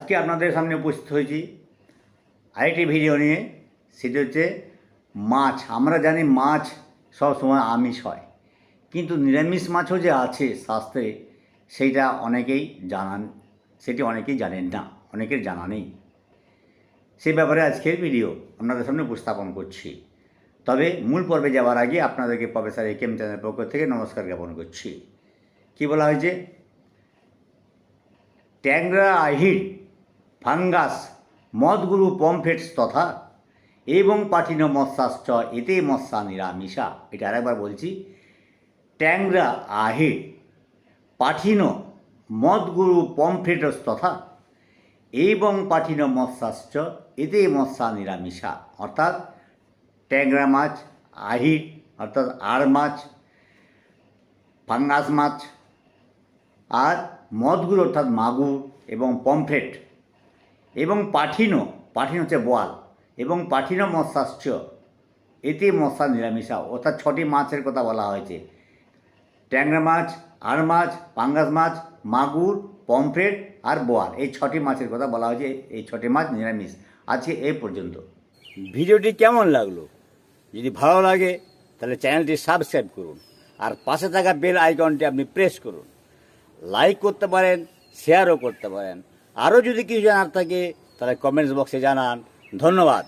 আজকে আপনাদের সামনে উপস্থিত হয়েছি। আরেকটি ভিডিও নিয়ে, সেটি হচ্ছে মাছ। আমরা জানি মাছ সব সময় আমিষ হয়। কিন্তু নিরামিষ মাছও যে আছে শাস্ত্রে সেইটা অনেকেই জানান, সেটি অনেকেই জানেন না, অনেকের জানা নেই। সেই ব্যাপারে আজকের ভিডিও আপনাদের সামনে উপস্থাপন করছি। তবে মূল পর্বে যাওয়ার আগে আপনাদেরকে প্রফেসর এ কেম চ্যানেলের পক্ষ থেকে নমস্কার জ্ঞাপন করছি। কি বলা হয়েছে? ট্যাংরা, আহির ফাঙ্গাস, মদগুরু পমফ্রেটস তথা এবং পাঠিন মৎস্যাশ্চ এতে মৎস্যা নিরামিষা। এটা আরেকবার বলছি। ট্যাংরা আহির পাঠিন মদগুরু পমফ্রেটস তথা এবং পাঠিন মৎস্যাশ্চ এতে মৎস্যা নিরামিষা। অর্থাৎ ট্যাংরা মাছ আহির অর্থাৎ আর মাছ, ফাঙ্গাস মাছ, আর মদগুলো অর্থাৎ মাগুর এবং পমফ্রেট। এবং পাঠিনো, পাঠিন হচ্ছে বোয়াল, এবং পাঠিনো মৎস্যাশ্চ এতে মৎস্যা নিরামিষা, অর্থাৎ ছটি মাছের কথা বলা হয়েছে। ট্যাংরা মাছ আর মাছ, পাঙ্গাস মাছ, মাগুর, পমফ্রেট আর বোয়াল। এই ছটি মাছের কথা বলা হয়েছে, এই ছটি মাছ নিরামিষ। আজকে এই পর্যন্ত। ভিডিওটি কেমন লাগল? যদি ভালো লাগে, তাহলে চ্যানেলটি সাবস্ক্রাইব করুন। আর পাশে থাকা বেল আইকনটি আপনি প্রেস করুন। লাইক করতে পারেন, শেয়ারও করতে পারেন। আরও যদি কিছু জানার থাকে তাহলে কমেন্টস বক্সে জানান। ধন্যবাদ।